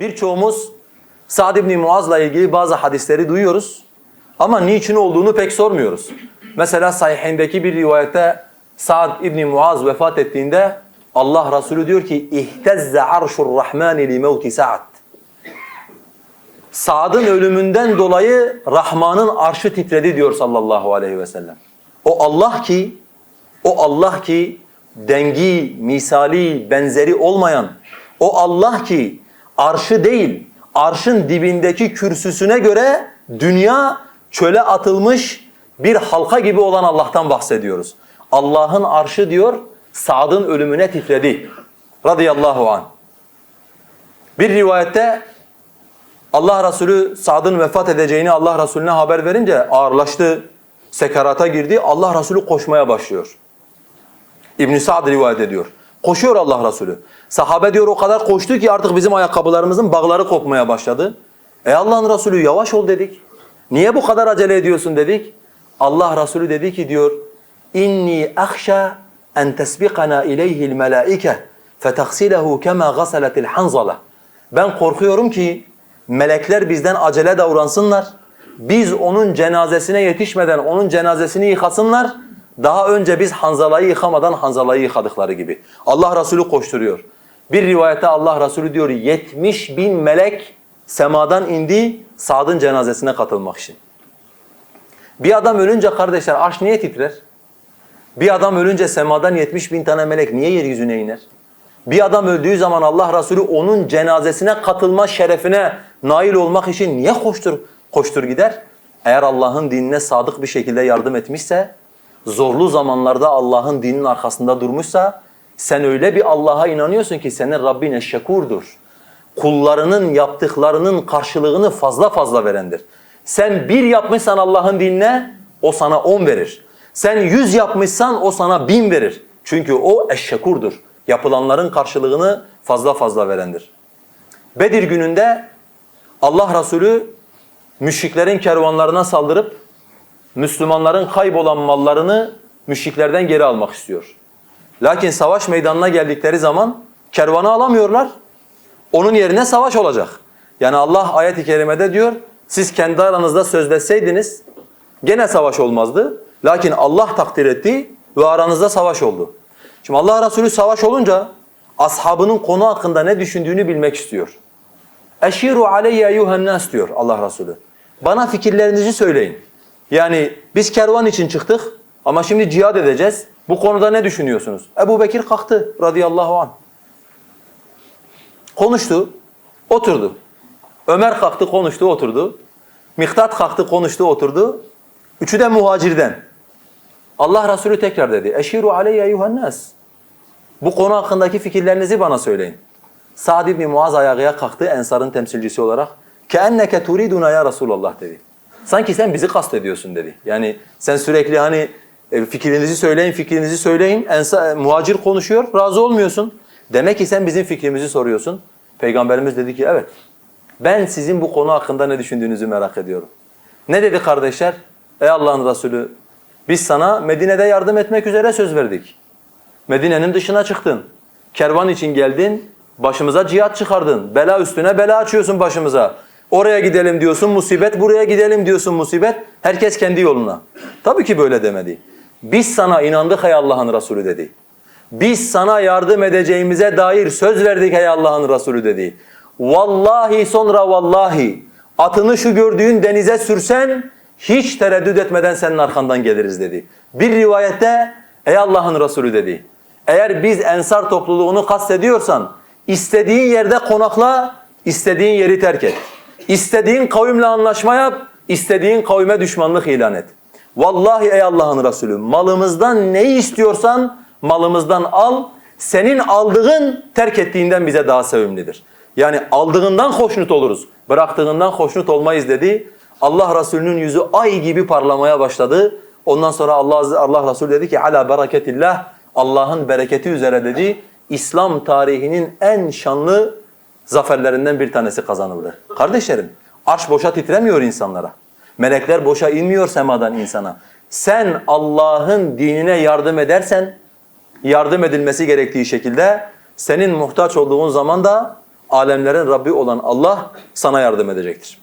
Birçoğumuz Sa'd ibn Muaz'la ilgili bazı hadisleri duyuyoruz ama niçin olduğunu pek sormuyoruz. Mesela sahihindeki bir rivayette Sa'd ibn Muaz vefat ettiğinde Allah Resulü diyor ki ihtezze arşur rahmani li mevti Sa'd. Sa'd'ın ölümünden dolayı Rahman'ın arşı titredi diyor sallallahu aleyhi ve sellem. O Allah ki o Allah ki dengi, misali, benzeri olmayan o Allah ki arşı değil arşın dibindeki kürsüsüne göre dünya çöle atılmış bir halka gibi olan Allah'tan bahsediyoruz. Allah'ın arşı diyor Sa'd'ın ölümüne titredi. Radıyallahu anh. Bir rivayette Allah Resulü Sa'd'ın vefat edeceğini Allah Resulüne haber verince ağırlaştı, sekarata girdi. Allah Resulü koşmaya başlıyor. İbn Sa'd rivayet ediyor. Koşuyor Allah Resulü. Sahabe diyor o kadar koştu ki artık bizim ayakkabılarımızın bağları kopmaya başladı. Ey Allah'ın Resulü yavaş ol dedik. Niye bu kadar acele ediyorsun dedik. Allah Resulü dedi ki diyor inni akhsha en tesbiqana ileyhi'l melaike fetaghsilehu kema ghasalet'il hanzala. Ben korkuyorum ki melekler bizden acele davransınlar. Biz onun cenazesine yetişmeden onun cenazesini yıkasınlar. Daha önce biz Hanzala'yı yıkamadan Hanzala'yı yıkadıkları gibi. Allah Resulü koşturuyor. Bir rivayette Allah Resulü diyor 70 bin melek semadan indi Sa'd'ın cenazesine katılmak için. Bir adam ölünce kardeşler arş niye titrer? Bir adam ölünce semadan 70 bin tane melek niye yeryüzüne iner? Bir adam öldüğü zaman Allah Resulü onun cenazesine katılma şerefine nail olmak için niye koştur, koştur gider? Eğer Allah'ın dinine sadık bir şekilde yardım etmişse, zorlu zamanlarda Allah'ın dininin arkasında durmuşsa, sen öyle bir Allah'a inanıyorsun ki senin Rabbin eşşekurdur. Kullarının yaptıklarının karşılığını fazla fazla verendir. Sen bir yapmışsan Allah'ın dinine, o sana on verir. Sen yüz yapmışsan o sana bin verir. Çünkü o eşşekurdur. Yapılanların karşılığını fazla fazla verendir. Bedir gününde Allah Resulü müşriklerin kervanlarına saldırıp Müslümanların kaybolan mallarını müşriklerden geri almak istiyor. Lakin savaş meydanına geldikleri zaman kervanı alamıyorlar. Onun yerine savaş olacak. Yani Allah ayet-i kerimede diyor, siz kendi aranızda sözleşseydiniz gene savaş olmazdı. Lakin Allah takdir etti ve aranızda savaş oldu. Şimdi Allah Resulü savaş olunca ashabının konu hakkında ne düşündüğünü bilmek istiyor. Eşiru aleyye eyyuhennas diyor Allah Resulü. Bana fikirlerinizi söyleyin. Yani biz kervan için çıktık ama şimdi cihad edeceğiz. Bu konuda ne düşünüyorsunuz? Ebu Bekir kalktı radıyallahu anh. Konuştu, oturdu. Ömer kalktı, konuştu, oturdu. Miktat kalktı, konuştu, oturdu. Üçü de muhacirden. Allah Resulü tekrar dedi. Eşiru aleyye eyyuhennas. Bu konu hakkındaki fikirlerinizi bana söyleyin. Sa'd ibn Muaz ayağa kalktı Ensar'ın temsilcisi olarak. Keenneke turiduna ya Resulallah dedi. Sanki sen bizi kastediyorsun dedi. Yani sen sürekli hani e, fikrinizi söyleyin, fikrinizi söyleyin. Ensar, muhacir konuşuyor, razı olmuyorsun. Demek ki sen bizim fikrimizi soruyorsun. Peygamberimiz dedi ki evet. Ben sizin bu konu hakkında ne düşündüğünüzü merak ediyorum. Ne dedi kardeşler? Ey Allah'ın Resulü biz sana Medine'de yardım etmek üzere söz verdik. Medine'nin dışına çıktın. Kervan için geldin, başımıza cihat çıkardın. Bela üstüne bela açıyorsun başımıza. Oraya gidelim diyorsun musibet, buraya gidelim diyorsun musibet. Herkes kendi yoluna. Tabii ki böyle demedi. Biz sana inandık ey Allah'ın Resulü dedi. Biz sana yardım edeceğimize dair söz verdik ey Allah'ın Resulü dedi. Vallahi sonra vallahi atını şu gördüğün denize sürsen hiç tereddüt etmeden senin arkandan geliriz dedi. Bir rivayette ey Allah'ın Resulü dedi. Eğer biz ensar topluluğunu kastediyorsan istediğin yerde konakla, istediğin yeri terk et. İstediğin kavimle anlaşma yap, istediğin kavime düşmanlık ilan et. Vallahi ey Allah'ın Resulü malımızdan neyi istiyorsan malımızdan al. Senin aldığın terk ettiğinden bize daha sevimlidir. Yani aldığından hoşnut oluruz, bıraktığından hoşnut olmayız dedi. Allah Resulü'nün yüzü ay gibi parlamaya başladı. Ondan sonra Allah Allah Resulü dedi ki ala bereketillah Allah'ın bereketi üzere dedi. İslam tarihinin en şanlı zaferlerinden bir tanesi kazanıldı. Kardeşlerim, arş boşa titremiyor insanlara. Melekler boşa inmiyor semadan insana. Sen Allah'ın dinine yardım edersen, yardım edilmesi gerektiği şekilde senin muhtaç olduğun zaman da alemlerin Rabbi olan Allah sana yardım edecektir.